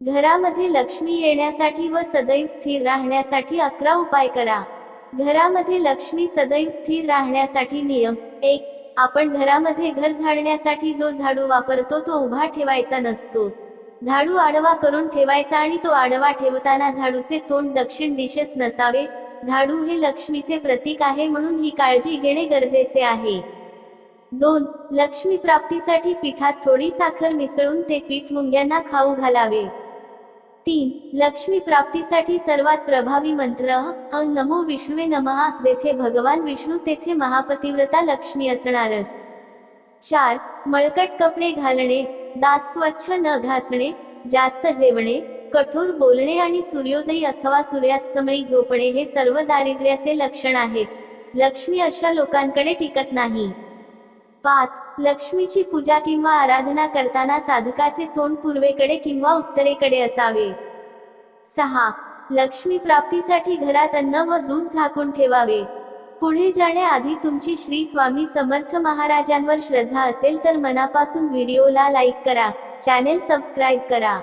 घरामध्ये लक्ष्मी येण्यासाठी व सदैव स्थिर राहण्यासाठी अकरा उपाय करा. घरामध्ये लक्ष्मी सदैव स्थिर राहण्यासाठी नियम. एक आपण घरामध्ये घर झाडण्यासाठी जो झाडू वापरतो तो उभा ठेवायचा नसतो. झाडू आडवा करून ठेवायचा आणि तो आडवा ठेवताना झाडूचे तोंड दक्षिण दिशेस नसावे. झाडू हे लक्ष्मीचे प्रतीक आहे म्हणून ही काळजी घेणे गरजेचे आहे. दोन लक्ष्मी प्राप्तीसाठी पिठात थोडी साखर मिसळून ते पीठ मुंग्यांना खाऊ घालावे. तीन लक्ष्मी प्राप्तीसाठी सर्वात प्रभावी मंत्र अ नमो विष्णुवे नमहा जेथे भगवान विष्णू तेथे महापतिव्रता लक्ष्मी असणारच. चार मळकट कपडे घालणे दात स्वच्छ न घासणे जास्त जेवणे कठोर बोलणे आणि सूर्योदय अथवा सूर्यास्तमयी झोपणे हे सर्व दारिद्र्याचे लक्षण आहेत. लक्ष्मी अशा लोकांकडे टिकत नाही. पाच लक्ष्मीची पूजा किंवा आराधना करताना साधकाचे तोंड पूर्वेकडे किंवा उत्तरेकडे असावे. सहा. लक्ष्मी प्राप्तीसाठी घरात अन्न व दूध झाकून ठेवावे. पुढे जाण्याआधी तुमची श्री स्वामी समर्थ महाराजांवर श्रद्धा असेल तर मनापासून व्हिडिओला लाईक करा. चॅनेल सबस्क्राईब करा.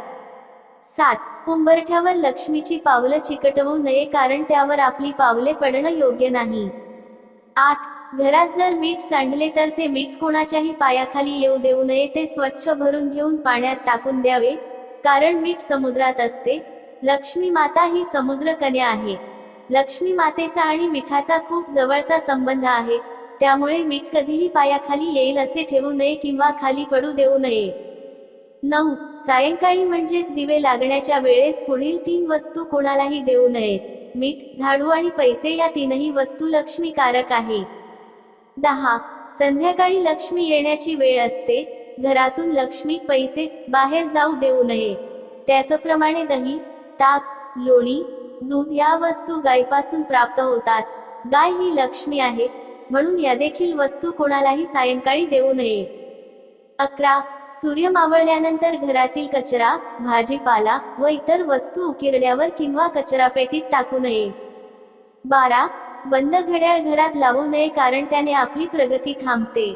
सात. उंबरठ्यावर लक्ष्मीची पावलं चिकटवू नये कारण त्यावर आपली पावले पडणं योग्य नाही. आठ. घरात जर मीठ सांडले तर ते मीठ कोणाच्याही पायाखाली येऊ देऊ नये. ते स्वच्छ भरून घेऊन पाण्यात टाकून द्यावे. कारण मीठ समुद्रात असते. लक्ष्मी माता ही समुद्र कन्या आहे. लक्ष्मी मातेचा आणि मिठाचा खूप जवळचा संबंध आहे. त्यामुळे मीठ कधीही पायाखाली येईल असे ठेवू नये किंवा खाली पडू देऊ नये. नऊ. सायंकाळी म्हणजेच दिवे लागण्याच्या वेळेस पुढील तीन वस्तू कोणालाही देऊ नयेत मीठ झाडू आणि पैसे या तीनही वस्तू लक्ष्मीकारक आहे. दहा. संध्याकाळी लक्ष्मी येण्याची वेळ असते. घरातून लक्ष्मी पैसे बाहेर जाऊ देऊ नये. त्याचप्रमाणे दही ताक लोणी दूध या वस्तू गायीपासून प्राप्त होतात. गाय ही लक्ष्मी आहे म्हणून या देखील वस्तू कोणालाही सायंकाळी देऊ नये. अकरा सूर्य मावळल्यानंतर घरातील कचरा भाजीपाला व इतर वस्तू उकिरड्यावर किंवा कचरापेटीत टाकू नये. बारा बंद घड्याळ घरात लावू नये कारण त्याने आपली प्रगती थांबते.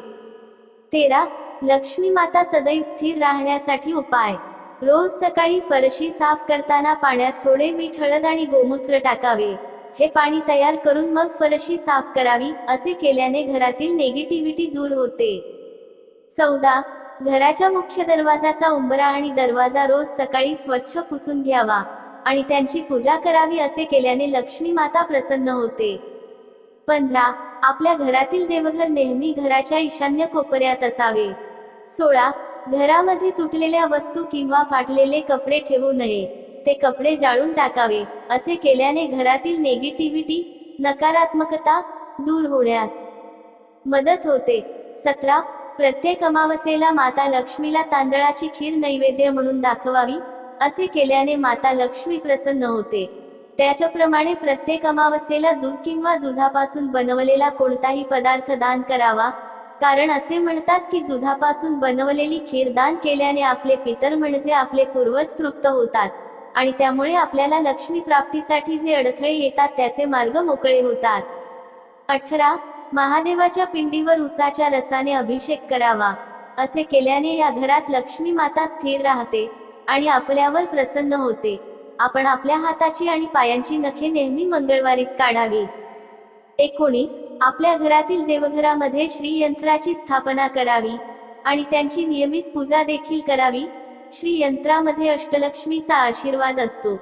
तेरा लक्ष्मी माता सदैव स्थिर राहण्यासाठी उपाय. रोज सकाळी फरशी साफ करताना पाण्यात थोडे मीठ हळद आणि गोमूत्र टाकावे. हे पाणी तयार करून मग फरशी साफ करावी असे केल्याने घरातील नेगेटिव्हिटी दूर होते. चौदा. घराच्या मुख्य दरवाजाचा उंबरा आणि दरवाजा रोज सकाळी स्वच्छ पुसून घ्यावा आणि त्यांची पूजा करावी असे केल्याने लक्ष्मी माता प्रसन्न होते. पंधरा. आपल्या घरातील देवघर नेहमी घराच्या ईशान्य कोपऱ्यात असावे. सोळा. घरामध्ये तुटलेल्या वस्तू किंवा फाटलेले कपडे ठेवू नये. ते कपडे जाळून टाकावे. असे केल्याने घरातील नेगेटिव्हिटी नकारात्मकता दूर होण्यास मदत होते. सतरा. प्रत्येक अमावस्येला माता लक्ष्मीला तांदळाची खीर नैवेद्य म्हणून दाखवावी. असे केल्याने माता लक्ष्मी प्रसन्न होते. त्याच्याप्रमाणे प्रत्येक अमावस्येला दूध किंवा दुधापासून बनवलेला कोणताही पदार्थ दान करावा. कारण असे म्हणतात की दुधापासून बनवलेली खीर दान केल्याने आपले पितर म्हणजे आपले पूर्वज तृप्त होतात आणि त्यामुळे आपल्याला लक्ष्मी प्राप्तीसाठी जे अडथळे येतात त्याचे मार्ग मोकळे होतात. अठरा महादेवाच्या पिंडीवर उसाच्या रसाने अभिषेक करावा. असे केल्याने या घरात लक्ष्मी माता स्थिर राहते आणि आपल्यावर प्रसन्न होते. आपण आपल्या हाताची आणि पायांची नखे नेहमी मंगळवारीच काढावी. एकोणीस आपल्या घरातील देवघरामध्ये श्री यंत्राची स्थापना करावी आणि त्यांची नियमित पूजा देखील करावी. श्री यंत्रामध्ये अष्टलक्ष्मीचा आशीर्वाद असतो.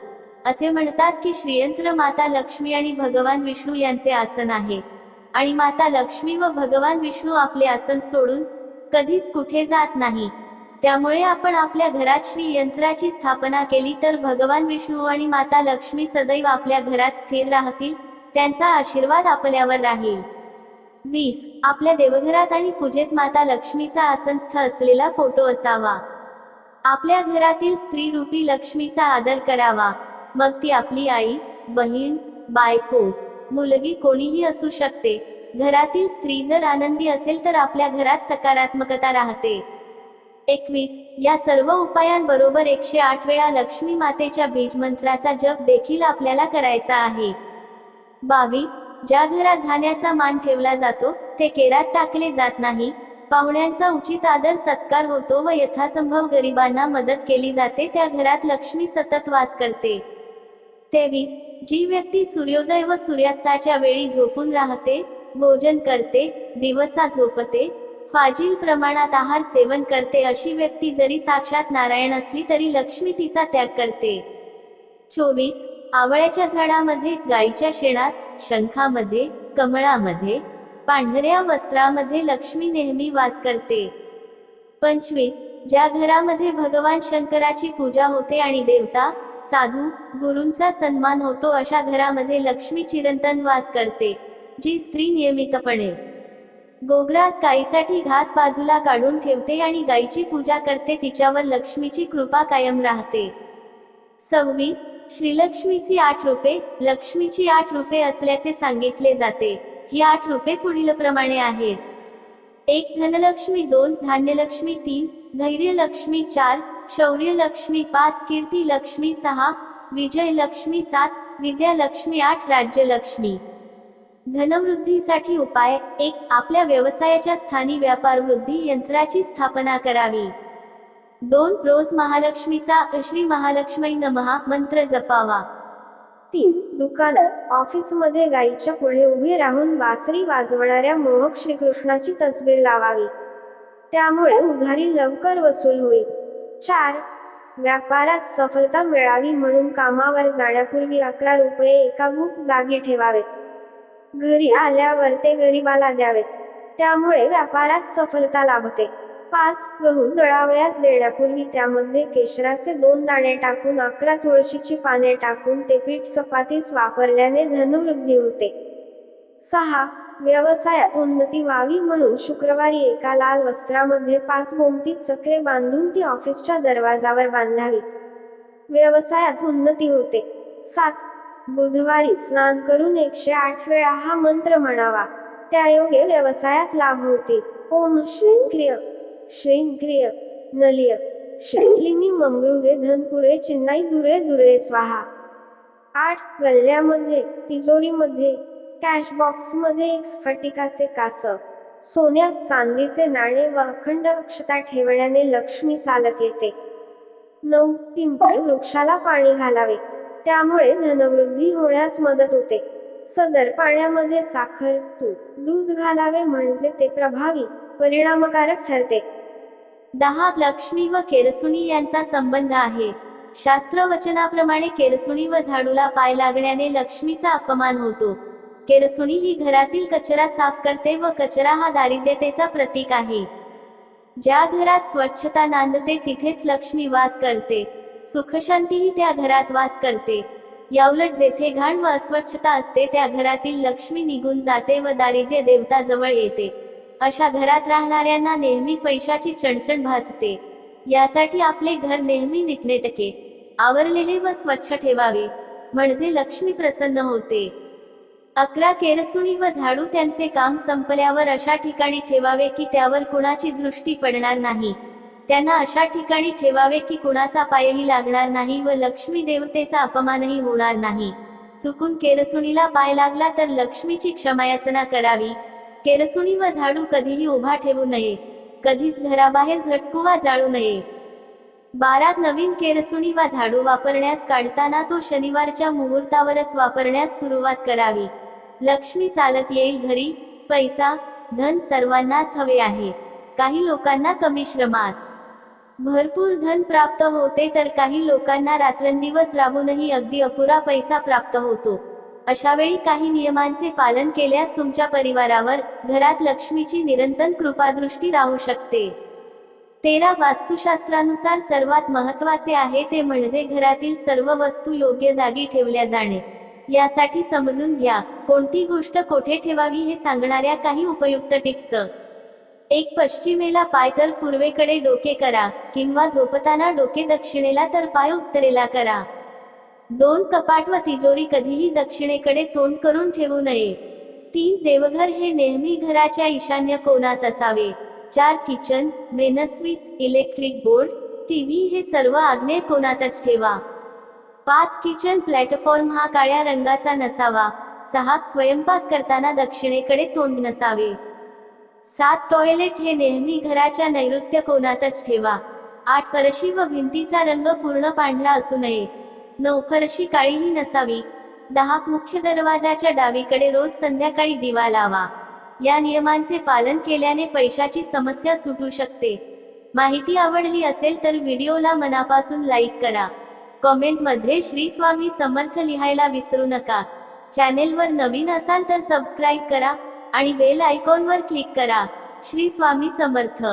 असे म्हणतात की श्रीयंत्र माता लक्ष्मी आणि भगवान विष्णू यांचे आसन आहे. आणि माता लक्ष्मी व भगवान विष्णू आपले आसन सोडून कधीच कुठे जात नाही. त्यामुळे आपण आपल्या घरात श्री यंत्राची स्थापना केली तर भगवान विष्णू आणि माता लक्ष्मी सदैव आपल्या घरात स्थिर राहतील. त्यांचा आशीर्वाद आपल्यावर राहील. वीस आपल्या देवघरात आणि पूजेत माता लक्ष्मीचा आसनस्थ असलेला फोटो असावा. आपल्या घरातील स्त्री रूपी लक्ष्मीचा आदर करावा. मग ती आपली आई बहीण बायको मुलगी कोणीही असू शकते. घरातील स्त्री जर आनंदी असेल तर आपल्या घरात सकारात्मकता राहते. एकवीस या सर्व उपायांबरोबर एकशे आठ वेळा लक्ष्मी मातेच्या बीजमंत्राचा जप देखील आपल्याला करायचा आहे. बावीस ज्या घरात धान्याचा मान ठेवला जातो ते केरात टाकले जात नाही. पाहुण्यांचा उचित आदर सत्कार होतो व यथासंभव गरिबांना मदत केली जाते त्या घरात लक्ष्मी सतत वास करते. तेवीस जी व्यक्ती सूर्योदय व सूर्यास्ताच्या वेळी झोपून राहते भोजन करते दिवसा झोपते फाजील प्रमाणात आहार सेवन करते अशी व्यक्ती जरी साक्षात नारायण असली तरी लक्ष्मी तिचा त्याग करते. चोवीस आवळ्याच्या झाडामध्ये गाईच्या शेणात शंखामध्ये कमळामध्ये पांढऱ्या वस्त्रामध्ये लक्ष्मी नेहमी वास करते. पंचवीस. ज्या घरामध्ये भगवान शंकराची पूजा होते आणि देवता साधू गुरूंचा सन्मान होतो अशा घरामध्ये लक्ष्मी चिरंतन वास करते जी स्त्री नियमितपणे. गोग्रास गायीसाठी घास बाजूला काढून ठेवते आणि गायीची पूजा करते तिच्यावर लक्ष्मीची कृपा कायम राहते. सव्वीस. श्रीलक्ष्मीची आठ रूपे लक्ष्मीची आठ रूपे असल्याचे सांगितले जाते. ही आठ रूपे पुढील प्रमाणे आहेत. एक धनलक्ष्मी दोन धान्यलक्ष्मी तीन धैर्यलक्ष्मी चार शौर्यलक्ष्मी पाच कीर्तिलक्ष्मी सहा विजयलक्ष्मी सात विद्यालक्ष्मी आठ राज्यलक्ष्मी. धनवृद्धीसाठी उपाय एक आपल्या व्यवसायाच्या स्थानी व्यापार वृद्धी यंत्राची स्थापना करावी. दोन रोज महालक्ष्मीचा श्री महालक्ष्मी नमहा मंत्र जपावा. तीन दुकानात ऑफिसमध्ये गायीच्या पुढे उभे राहून बासरी वाजवणाऱ्या मोहक श्रीकृष्णाची तस्वीर लावावी. त्यामुळे उधारी लवकर वसूल होईल. चार व्यापारात सफलता मिळावी म्हणून कामावर जाण्यापूर्वी अकरा रुपये एका गुप जागी ठेवावेत. घरी आल्यावर ते गरिबाला द्यावेत. त्यामुळे व्यापारात सफलता लाभते. पाच गहू दळावयास देण्यापूर्वी त्यामध्ये केशराचे दोन दाणे टाकून अकरा तुळशीची पाने टाकून ते पीठ चपातीस वापरल्याने धनवृद्धी होते. सहा. व्यवसायात उन्नती व्हावी म्हणून शुक्रवारी एका लाल वस्त्रामध्ये पाच गोमती चक्रे बांधून ती ऑफिसच्या दरवाजावर बांधावी व्यवसायात उन्नती होते. सात. बुधवारी स्नान करून एकशे आठ वेळा हा मंत्र म्हणावा. त्यायोगे व्यवसायात लाभ होतील. ओम श्री क्रिय. श्रींक्रिय नलिय श्रीलिमी ममृगे धनपुरे चिन्नाई दुरे दुरे स्वाहा आठ गल्ल्यामध्ये तिजोरीमध्ये कॅश बॉक्समध्ये एक स्फटिकाचे कास सोन्यात चांदीचे नाणे व अखंड अक्षता ठेवण्याने लक्ष्मी चालत येते नऊ पिंपळ वृक्षाला पाणी घालावे त्यामुळे धनवृद्धी होण्यास मदत होते सदर पाण्यामध्ये साखर तूप दूध घालावे म्हणजे ते प्रभावी परिणामकारक ठरते दहा लक्ष्मी व केरसुणी यांचा संबंध आहे. शास्त्र वचनाप्रमाणे केरसुणी व झाडूला पाय लागण्याने लक्ष्मीचा अपमान होतो. केरसुणी ही घरातील कचरा साफ करते व कचरा हा दारिद्र्यतेचा प्रतीक आहे. ज्या घरात स्वच्छता नांदते तिथेच लक्ष्मी वास करते. सुखशांतीही त्या घरात वास करते. याउलट जेथे घाण व अस्वच्छता असते त्या घरातील लक्ष्मी निघून जाते व दारिद्र्य देवता जवळ येते. अशा घरात राहणाऱ्यांना नेहमी पैशाची चणचण भासते. यासाठी आपले घर नेहमी नीटनेटके आवरलेले व स्वच्छ ठेवावे म्हणजे लक्ष्मी प्रसन्न होते. अकरा केरसुणी व झाडू त्यांचे काम संपल्यावर अशा ठिकाणी ठेवावे की त्यावर कुणाची दृष्टी पडणार नाही. त्यांना अशा ठिकाणी ठेवावे की कुणाचा पायही लागणार नाही व लक्ष्मी देवतेचा अपमानही होणार नाही. चुकून केरसुणीला पाय लागला तर लक्ष्मीची क्षमायाचना करावी केरसुणी व झाडू कधीही उभा ठेवू नये. कधीच घराबाहेर झटकू वा जाळू नये. बारात नवीन केरसुणी वा झाडू वापरण्यास काढताना तो शनिवारच्या मुहूर्तावरच वापरण्यास सुरुवात करावी. लक्ष्मी चालत येईल घरी पैसा धन सर्वांनाच हवे आहे. काही लोकांना कमी श्रमात. भरपूर धन प्राप्त होते तर काही लोकांना रात्रंदिवस राबूनही अगदी अपुरा पैसा प्राप्त होतो. अशावेळी काही नियमांचे पालन केल्यास तुमच्या परिवारावर घरात लक्ष्मीची निरंतर कृपादृष्टी राहू शकते. तेरा वास्तुशास्त्रानुसार सर्वात महत्त्वाचे आहे ते म्हणजे घरातील सर्व वस्तू योग्य जागी ठेवल्या जाणे. यासाठी समजून घ्या कोणती गोष्ट कोठे ठेवावी हे सांगणाऱ्या काही उपयुक्त टिप्स. एक पश्चिमेला पाय तर पूर्वेकडे डोके करा किंवा झोपताना डोके दक्षिणेला तर पाय उत्तरेला करा. दोन कपाट व तिजोरी कधीही दक्षिणेकडे तोंड करून ठेवू नये. तीन देवघर हे नेहमी घराच्या ईशान्य कोणात असावे. चार kitchen main switch electric board TV हे सर्व आग्नेय कोणातच ठेवा. पाच किचन प्लॅटफॉर्म हा काळ्या रंगाचा नसावा. सहा स्वयंपाक करताना दक्षिणेकडे तोंड नसावे. सात टॉयलेट हे नेहमी घराच्या नैऋत्य कोणातच ठेवा. आठ परशी व भिंतीचा रंग पूर्ण पांढरा असू नये. नऊ फरशी काळीही नसावी. दहा मुख्य दरवाजाच्या डावीकडे रोज संध्याकाळी दिवा लावा. या नियमांचे पालन केल्याने पैशाची समस्या सुटू शकते. माहिती आवडली असेल तर व्हिडिओला मनापासून लाईक करा. कमेंटमध्ये श्री स्वामी समर्थ लिहायला विसरू नका. चॅनेलवर नवीन असाल तर सबस्क्राईब करा आणि बेल आयकॉनवर क्लिक करा. श्री स्वामी समर्थ.